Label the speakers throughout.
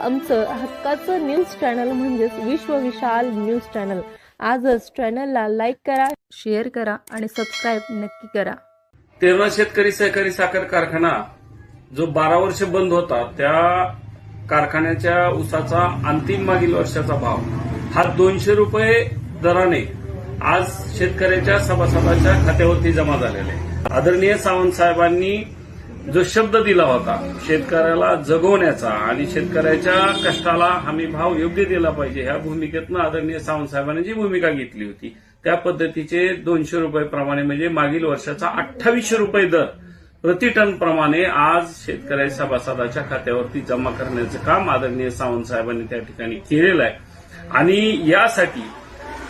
Speaker 1: आमचं हक्काचं news channel म्हणजेच विश्वविशाल न्यूज चॅनल आजच चॅनलला लाईक करा शेअर करा आणि सबस्क्राईब नक्की करा.
Speaker 2: तेरणा शेतकरी सहकारी साखर कारखाना जो बारा वर्ष बंद होता त्या कारखान्याच्या उसाचा अंतिम मागील वर्षाचा भाव हा दोनशे रुपये दराने आज शेतकऱ्याच्या सभासदाच्या खात्यावरती जमा झालेला आहे. आदरणीय सावंत साहेबांनी जो शब्द दिला होता शेतकऱ्याला जगवण्याचा आणि शेतकऱ्याच्या कष्टाला हमी भाव योग्य दिला पाहिजे ह्या भूमिकेतनं आदरणीय सावंतसाहेबांनी जी भूमिका घेतली होती त्या पद्धतीचे दोनशे रुपये प्रमाणे म्हणजे मागील वर्षाचा अठ्ठावीसशे रुपये दर प्रति टन प्रमाणे आज शेतकऱ्या सभासदाच्या खात्यावरती जमा करण्याचं काम आदरणीय सावंतसाहेबांनी त्या ठिकाणी केलेलं आहे. आणि यासाठी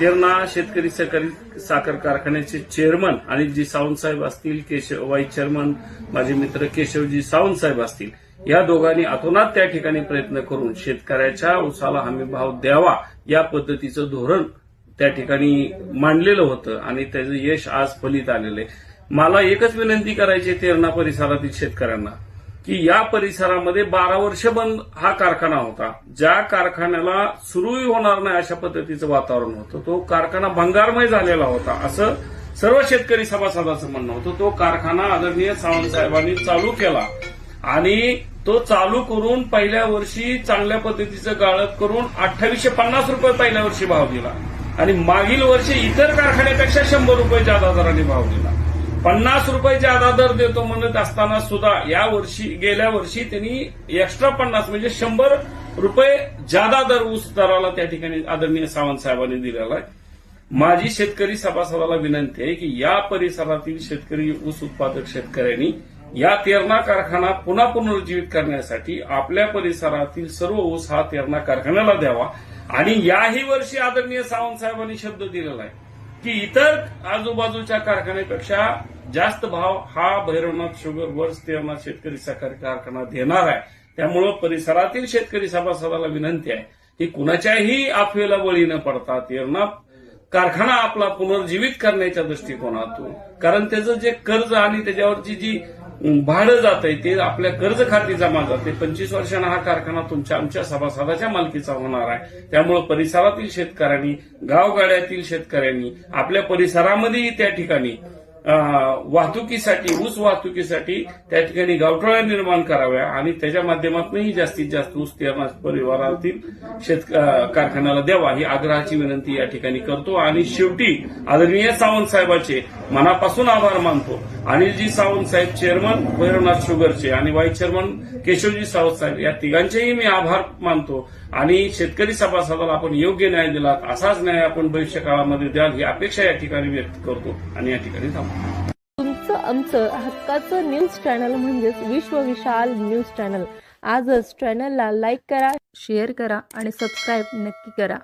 Speaker 2: तेरणा शेतकरी सहकारी साखर कारखान्याचे चेअरमन आणि जी सावंत साहेब असतील केशव वाईस चेअरमन माझे मित्र केशवजी सावंत साहेब असतील या दोघांनी अतोनात त्या ठिकाणी प्रयत्न करून शेतकऱ्याच्या उसाला हमी भाव द्यावा या पद्धतीचं धोरण त्या ठिकाणी मांडलेलं होतं आणि त्याचं यश आज फलित आलेलं आहे. मला एकच विनंती करायची तेरणा परिसरातील शेतकऱ्यांना. की या परिसरामध्ये बारा वर्ष बंद हा कारखाना होता. ज्या कारखान्याला सुरूही होणार नाही अशा पद्धतीचं वातावरण होतं. तो कारखाना भंगारमय झालेला होता. असं सर्व शेतकरी सभासदाचं म्हणणं होतं. तो कारखाना आदरणीय सावंत साहेबांनी चालू केला. आणि तो चालू करून पहिल्या वर्षी चांगल्या पद्धतीचं गाळप करून अठ्ठावीसशे पन्नास रुपये पहिल्या वर्षी भाव दिला. आणि मागील वर्षी इतर कारखान्यापेक्षा शंभर रुपये जादा दराने भाव दिला. पन्नास रुपयाचे जादा दर देतो म्हणत असताना सुद्धा या वर्षी गेल्या वर्षी त्यांनी एक्स्ट्रा पन्नास म्हणजे शंभर रुपये जादा दर ऊस दराला त्या ठिकाणी आदरणीय सावंत साहेबांनी दिलेला आहे. माझी शेतकरी सभासदाला विनंती आहे की या परिसरातील शेतकरी ऊस उत्पादक शेतकऱ्यांनी या तेरणा कारखाना पुन्हा पुनरुज्जीवित करण्यासाठी आपल्या परिसरातील सर्व ऊस हा तेरणा कारखान्याला द्यावा. आणि याही वर्षी आदरणीय सावंत साहेबांनी शब्द दिलेला आहे. की इतर आजूबाजूच्या कारखान्यापेक्षा जास्त भाव हा भैरवनाथ शुगर वर्स तेरणा शेतकरी सहकारी कारखाना देणार आहे. त्यामुळं परिसरातील शेतकरी सभासदाला विनंती आहे की कुणाच्याही अफवेला बळी न पडता तेरणा कारखाना आपला पुनर्जीवित करण्याच्या दृष्टिकोनातून कारण त्याचं जे कर्ज आणि त्याच्यावरची जी भाडं जात आहे ते आपल्या कर्ज खाती जमा जाते पंचवीस वर्षांना हा कारखाना तुमच्या आमच्या सभासदाच्या मालकीचा होणार आहे. त्यामुळे परिसरातील शेतकऱ्यांनी गावगाड्यातील शेतकऱ्यांनी आपल्या परिसरामध्येही त्या ठिकाणी वाहतुकीसाठी ऊस वाहतुकीसाठी त्या ठिकाणी गावठोळ्या निर्माण कराव्या आणि त्याच्या माध्यमातूनही जास्तीत जास्त ऊस त्या परिवारातील शेत कारखान्याला द्यावा ही आग्रहाची विनंती या ठिकाणी करतो. आणि शेवटी आदरणीय सावंत साहेबाचे मनापासून आभार मानतो. अनिलजी सावंत साहेब चेअरमन भैरवनाथ शुगरचे आणि व्हाईस चेअरमन केशवजी सावंत साहेब या तिघांचेही मी आभार मानतो. आणि शेतकरी सभासदाला आपण योग्य न्याय दिला असाच न्याय आपण भविष्य काळामध्ये द्याल ही अपेक्षा या ठिकाणी व्यक्त करतो. आणि या ठिकाणी थांबतो
Speaker 1: आमचं हक्काचं न्यूज चॅनल म्हणजेच विश्व विशाल न्यूज चॅनल आजच चॅनलला लाईक करा शेअर करा आणि सबस्क्राईब नक्की करा.